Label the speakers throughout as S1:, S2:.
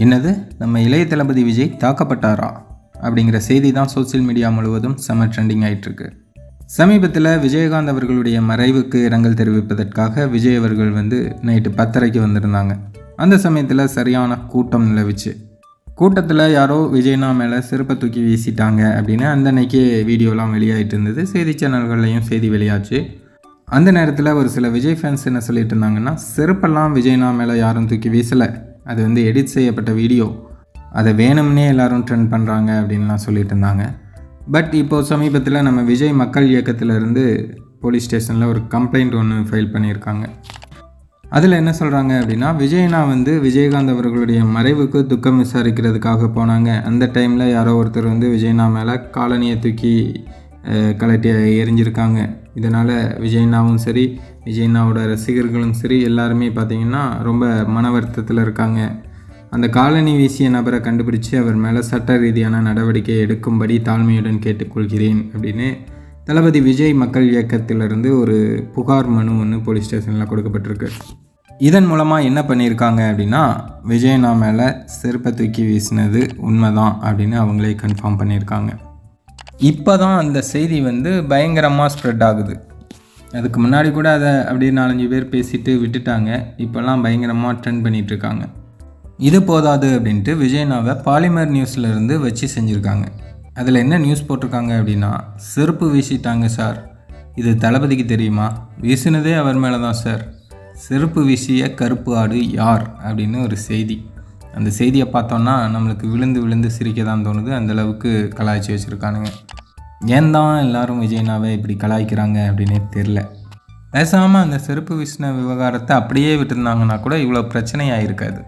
S1: என்னது? நம்ம இளைய தளபதி விஜய் தாக்கப்பட்டாரா? அப்படிங்கிற செய்தி தான் சோஷியல் மீடியா முழுவதும் செம ட்ரெண்டிங் ஆயிட்டிருக்கு. சமீபத்தில் விஜயகாந்த் அவர்களுடைய மறைவுக்கு இரங்கல் தெரிவிப்பதற்காக விஜய் அவர்கள் வந்து நைட்டு பத்தரைக்கு வந்திருந்தாங்க. அந்த சமயத்தில் சரியான கூட்டம் நிலவிச்சு. கூட்டத்தில் யாரோ விஜய்னா மேலே சிறப்பை தூக்கி வீசிட்டாங்க அப்படின்னு அந்த அன்னைக்கே வீடியோலாம் வெளியாகிட்டு இருந்தது. செய்தி சேனல்கள்லையும் செய்தி வெளியாச்சு. அந்த நேரத்தில் ஒரு சில விஜய் ஃபேன்ஸ் என்ன சொல்லிட்டு இருந்தாங்கன்னா செருப்பெல்லாம் விஜய்னா மேலே யாரும் தூக்கி வீசலை. அது வந்து எடிட் செய்யப்பட்ட வீடியோ அதை வேணும்னே எல்லோரும் ட்ரெண்ட் பண்ணுறாங்க அப்படின்லாம் சொல்லிட்டு இருந்தாங்க. பட் இப்போது சமீபத்தில் நம்ம விஜய் மக்கள் இயக்கத்திலேருந்து போலீஸ் ஸ்டேஷனில் ஒரு கம்ப்ளைண்ட் ஒன்று ஃபைல் பண்ணியிருக்காங்க. அதில் என்ன சொல்கிறாங்க அப்படின்னா விஜயனா வந்து விஜயகாந்த் அவர்களுடைய மறைவுக்கு துக்கம் விசாரிக்கிறதுக்காக போனாங்க. அந்த டைமில் யாரோ ஒருத்தர் வந்து விஜயனா மேலே காலனியை தூக்கி கலட்டி எரிஞ்சிருக்காங்க இதனால் விஜயனாவும் சரி விஜய்னாவோட ரசிகர்களும் சரி எல்லாருமே பார்த்திங்கன்னா ரொம்ப மன வருத்தத்தில் இருக்காங்க. அந்த காலனி வீசிய நபரை கண்டுபிடிச்சு அவர் மேலே சட்ட ரீதியான நடவடிக்கை எடுக்கும்படி தாழ்மையுடன் கேட்டுக்கொள்கிறேன் அப்படின்னு தளபதி விஜய் மக்கள் இயக்கத்திலிருந்து ஒரு புகார் மனு ஒன்று போலீஸ் ஸ்டேஷனில் கொடுக்கப்பட்டிருக்கு. இதன் மூலமாக என்ன பண்ணியிருக்காங்க அப்படின்னா விஜயனா மேலே செருப்பை தூக்கி வீசினது உண்மைதான் அப்படின்னு அவங்களே கன்ஃபார்ம் பண்ணியிருக்காங்க. இப்போ தான் அந்த செய்தி வந்து பயங்கரமாக ஸ்ப்ரெட் ஆகுது. அதுக்கு முன்னாடி கூட அதை அப்படியே நாலஞ்சு பேர் பேசிட்டு விட்டுட்டாங்க. இப்போல்லாம் பயங்கரமாக ட்ரெண்ட் பண்ணிகிட்ருக்காங்க. இது போதாது அப்படின்ட்டு விஜய்னாவை பாலிமர் நியூஸ்லேருந்து வச்சு செஞ்சுருக்காங்க. அதில் என்ன நியூஸ் போட்டிருக்காங்க அப்படின்னா செருப்பு வீசிட்டாங்க சார். இது தளபதிக்கு தெரியுமா? வீசினதே அவர் மேலே தான் சார். செருப்பு வீசிய கருப்பு ஆடு யார்? அப்படின்னு ஒரு செய்தி. அந்த செய்தியை பார்த்தோன்னா நம்மளுக்கு விழுந்து விழுந்து சிரிக்க தான் தோணுது. அந்த அளவுக்கு கலாய்ச்சி வச்சுருக்கானுங்க. ஏன் தான் எல்லாரும் விஜய்னாவே இப்படி கலாய்க்கிறாங்க அப்படின்னே தெரில பேசாமல் அந்த செருப்பு விஷ்ண விவகாரத்தை அப்படியே விட்டுருந்தாங்கன்னா கூட இவ்வளோ பிரச்சனையாக இருக்காது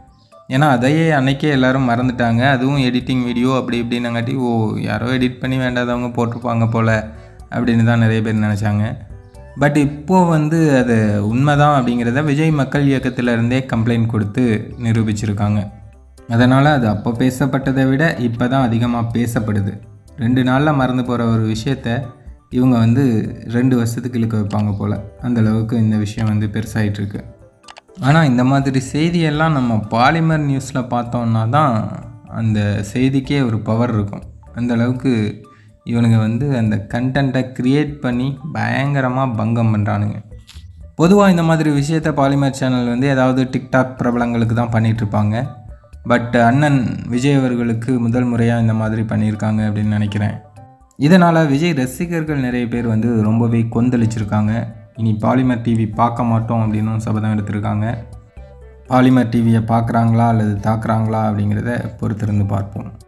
S1: ஏன்னா அதையே அன்னைக்கே எல்லாரும் மறந்துட்டாங்க. அதுவும் எடிட்டிங் வீடியோ அப்படி இப்படின்னாங்காட்டி ஓ யாரோ எடிட் பண்ணி வேண்டாதவங்க போட்டிருப்பாங்க போல் அப்படின்னு தான் நிறைய பேர் நினச்சாங்க. பட் இப்போது வந்து அது உண்மைதான் அப்படிங்கிறத விஜய் மக்கள் இயக்கத்துல இருந்தே கம்ப்ளைண்ட் கொடுத்து நிரூபிச்சிருக்காங்க. அதனால் அது அப்போ பேசப்பட்டதை விட இப்போ தான் அதிகமாக பேசப்படுது. ரெண்டு நாளில் மறந்து போகிற ஒரு விஷயத்த இவங்க வந்து ரெண்டு வருஷத்துக்கு இழுக்க வைப்பாங்க போல். அந்த அளவுக்கு இந்த விஷயம் வந்து பெருசாகிட்டுருக்கு ஆனால் இந்த மாதிரி செய்தியெல்லாம் நம்ம பாலிமர் நியூஸில் பார்த்தோன்னா தான் அந்த செய்திக்கே ஒரு பவர் இருக்கும். அந்தளவுக்கு இவனுங்க வந்து அந்த கண்டென்ட்டை க்ரியேட் பண்ணி பயங்கரமாக பங்கம் பண்ணுறானுங்க பொதுவாக இந்த மாதிரி விஷயத்த பாலிமர் சேனல் வந்து ஏதாவது டிக்டாக் பிரபலங்களுக்கு தான் பண்ணிகிட்ருப்பாங்க பட் uh, அண்ணன் விஜய் அவர்களுக்கு முதல் முறையாக இந்த மாதிரி பண்ணியிருக்காங்க அப்படின்னு நினைக்கிறேன். இதனால் விஜய் ரசிகர்கள் நிறைய பேர் வந்து ரொம்பவே கொந்தளிச்சிருக்காங்க. இனி பாலிமர் டிவி பார்க்க மாட்டோம் அப்படின்னும் சபதம் எடுத்திருக்காங்க. பாலிமர் டிவியை பார்க்குறாங்களா அல்லது தாக்குறாங்களா அப்படிங்கிறத பொறுத்திருந்து பார்ப்போம்.